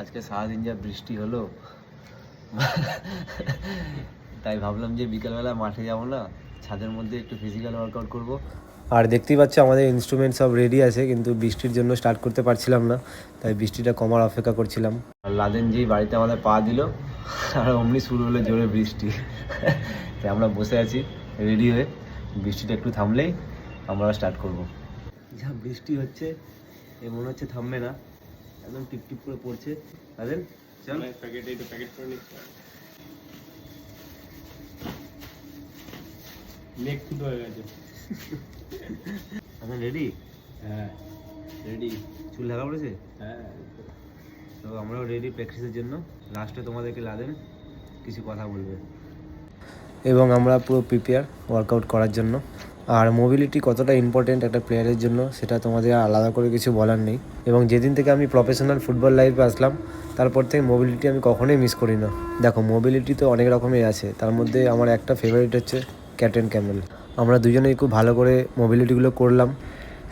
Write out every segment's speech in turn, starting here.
আজকে সারাদিন যা বৃষ্টি হলো তাই ভাবলাম যে বিকালবেলা মাঠে যাব না ছাদের মধ্যে একটু ফিজিক্যাল ওয়ার্কআউট করব। আর দেখতেই পাচ্ছ আমাদের ইনস্ট্রুমেন্ট সব রেডি আছে কিন্তু বৃষ্টির জন্য স্টার্ট করতে পারছিলাম না তাই বৃষ্টিটা কমার অপেক্ষা করছিলাম। আর লাদেন যেই বাড়িতে আমাদের পা দিল আর অমনি শুরু হলো জোরে বৃষ্টি। তাই আমরা বসে আছি রেডি হয়ে। বৃষ্টিটা একটু থামলেই আমরা স্টার্ট করব। যা বৃষ্টি হচ্ছে এ মনে হচ্ছে থামবে না। একদম টিপ টিপ করে পড়ছে। লাদেন চল। প্যাকেট এই তো প্যাকেট করে নিচ্ছি। নেক ফুটো হয়ে গেছে। এখন রেডি হ্যাঁ রেডি চুল ঢাকা পড়েছে? হ্যাঁ। তো আমরাও রেডি প্র্যাকটিসের জন্য। লাস্টে তোমাদেরকে লাদেন কিছু কথা বলবে। এবং আমরা পুরো প্রিপেয়ার ওয়ার্কআউট করার জন্য। আর মোবিলিটি কতটা ইম্পর্টেন্ট একটা প্লেয়ারের জন্য, সেটা তোমাদের আলাদা করে কিছু বলার নেই। এবং যেদিন থেকে আমি প্রফেশনাল ফুটবল লাইফে আসলাম, তারপর থেকে মোবিলিটি আমি কখনোই মিস করি না। দেখো মোবিলিটি তো অনেক রকমের আছে। তার মধ্যে আমার একটা ফেভারিট হচ্ছে অ্যান্ড ক্যামেল। আমরা দুজনেই খুব ভালো করে মোবিলিটিগুলো করলাম।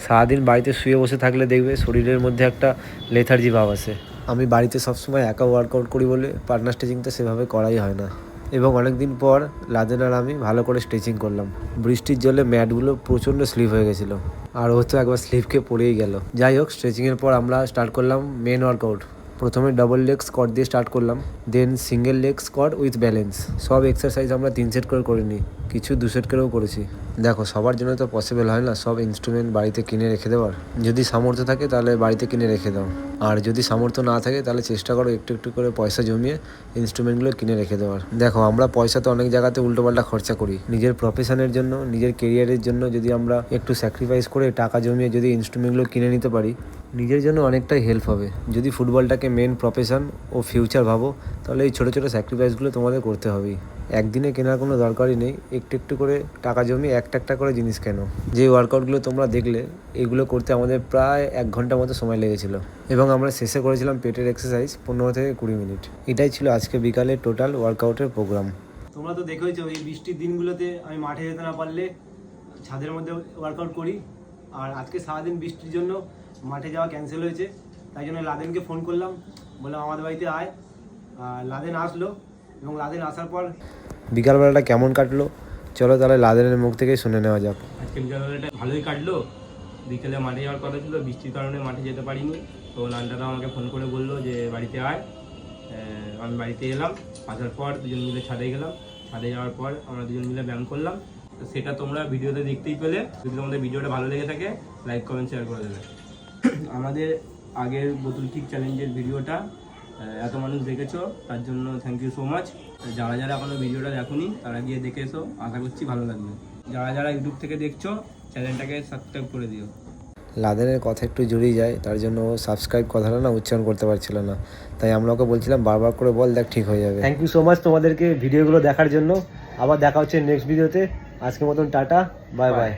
সারাদিন বাড়িতে শুয়ে বসে থাকলে দেখবে শরীরের মধ্যে একটা লেথার্জি ভাব আসে। আমি বাড়িতে সবসময় একা ওয়ার্কআউট করি বলে পার্টনার স্ট্রেচিংটা সেভাবে করাই হয় না। এবং অনেক দিন পর লাদেন আর আমি ভালো করে স্ট্রেচিং করলাম। বৃষ্টির জলে ম্যাটগুলো প্রচণ্ড স্লিপ হয়ে গেছিল। আর ও তো একবার স্লিপকে পড়েই গেল। যাই হোক স্ট্রেচিংয়ের পর আমরা স্টার্ট করলাম মেন ওয়ার্কআউট প্রথমে ডবল লেগ স্কট দিয়ে স্টার্ট করলাম then single leg squat with balance সব এক্সারসাইজ আমরা তিন সেট করে করিনি, কিছু দু সেট করেও করেছি। দেখো, সবার জন্য তো পসিবল হয় না সব ইনস্ট্রুমেন্ট বাড়িতে কিনে রেখে দেওয়ার। যদি সামর্থ্য থাকে তাহলে বাড়িতে কিনে রেখে দাও। আর যদি সামর্থ্য না থাকে তাহলে চেষ্টা করো একটু একটু করে পয়সা জমিয়ে ইনস্ট্রুমেন্টগুলো কিনে রেখে দেওয়ার। দেখো, আমরা পয়সা তো অনেক জায়গাতে উল্টোপাল্টা খরচা করি। নিজের প্রফেশনের জন্য, নিজের কেরিয়ারের জন্য যদি আমরা একটু স্যাক্রিফাইস করে টাকা জমিয়ে যদি ইনস্ট্রুমেন্টগুলো কিনে নিতে পারি নিজের জন্য অনেকটাই হেল্প হবে। যদি ফুটবলটাকে মেন প্রফেশন ও ফিউচার ভাবো, তাহলে এই ছোটো ছোটো স্যাক্রিফাইসগুলো তোমাদের করতে হবেই। একদিনে কেনার কোনো দরকারই নেই, একটু একটু করে টাকা জমিয়ে একটা একটা করে জিনিস কেনো? যে ওয়ার্কআউটগুলো তোমরা দেখলে, এগুলো করতে আমাদের প্রায় এক ঘণ্টা মতো সময় লেগেছিল। এবং আমরা শেষে করেছিলাম পেটের এক্সারসাইজ পনেরো থেকে কুড়ি মিনিট। এটাই ছিল আজকে বিকালে টোটাল ওয়ার্কআউটের প্রোগ্রাম তোমরা তো দেখেছ এই বৃষ্টির দিনগুলোতে আমি মাঠে যেতে না পারলে ছাদের মধ্যে ওয়ার্কআউট করি। আর আজকে সারাদিন বৃষ্টির জন্য মাঠে যাওয়া ক্যান্সেল হয়েছে। তাই জন্য লাদেনকে ফোন করলাম। বললাম আমাদের বাড়িতে আয়। আর লাদেন আসলো এবং লাদেন আসার পর বিকালবেলাটা কেমন কাটলো? চলো তাহলে লাদেনের মুখ থেকেই শুনে নেওয়া যাক। আজকে বিকালবেলাটা ভালোই কাটলো। বিকেলে মাঠে যাওয়ার কথা ছিল বৃষ্টির কারণে মাঠে যেতে পারিনি। তো নানটারা আমাকে ফোন করে বলল যে বাড়িতে আয়। আমি বাড়িতে এলাম আসার পর দুজন মিলে ছাদে গেলাম। ছাদে যাওয়ার পর আমরা দুজন মিলে ব্যায়াম করলাম। তো সেটা তোমরা ভিডিওতে দেখতেই পেলে। যদি তোমাদের ভিডিওটা ভালো লেগে থাকে লাইক কমেন্ট শেয়ার করে দেবে। আমাদের আগের বোতল কিক চ্যালেঞ্জের ভিডিওটা এত মানুষ দেখেছ তার জন্য থ্যাংক ইউ সো মাচ যারা যারা এখনও ভিডিওটা দেখোনি তারা গিয়ে দেখে এসো আশা করছি ভালো লাগবে। যারা যারা ইউটিউব থেকে দেখছ চ্যানেলটাকে সাবস্ক্রাইব করে দিও। লাদেনের কথা একটু জড়িয়ে যায় তার জন্য ও সাবস্ক্রাইব কথাটা না উচ্চারণ করতে পারছিল না। তাই আমরা ওকে বলছিলাম বারবার করে বল দেখ ঠিক হয়ে যাবে। থ্যাংক ইউ সো মাচ তোমাদেরকে ভিডিওগুলো দেখার জন্য। আবার দেখা হচ্ছে নেক্সট ভিডিওতে আজকের মতন টাটা বাই বাই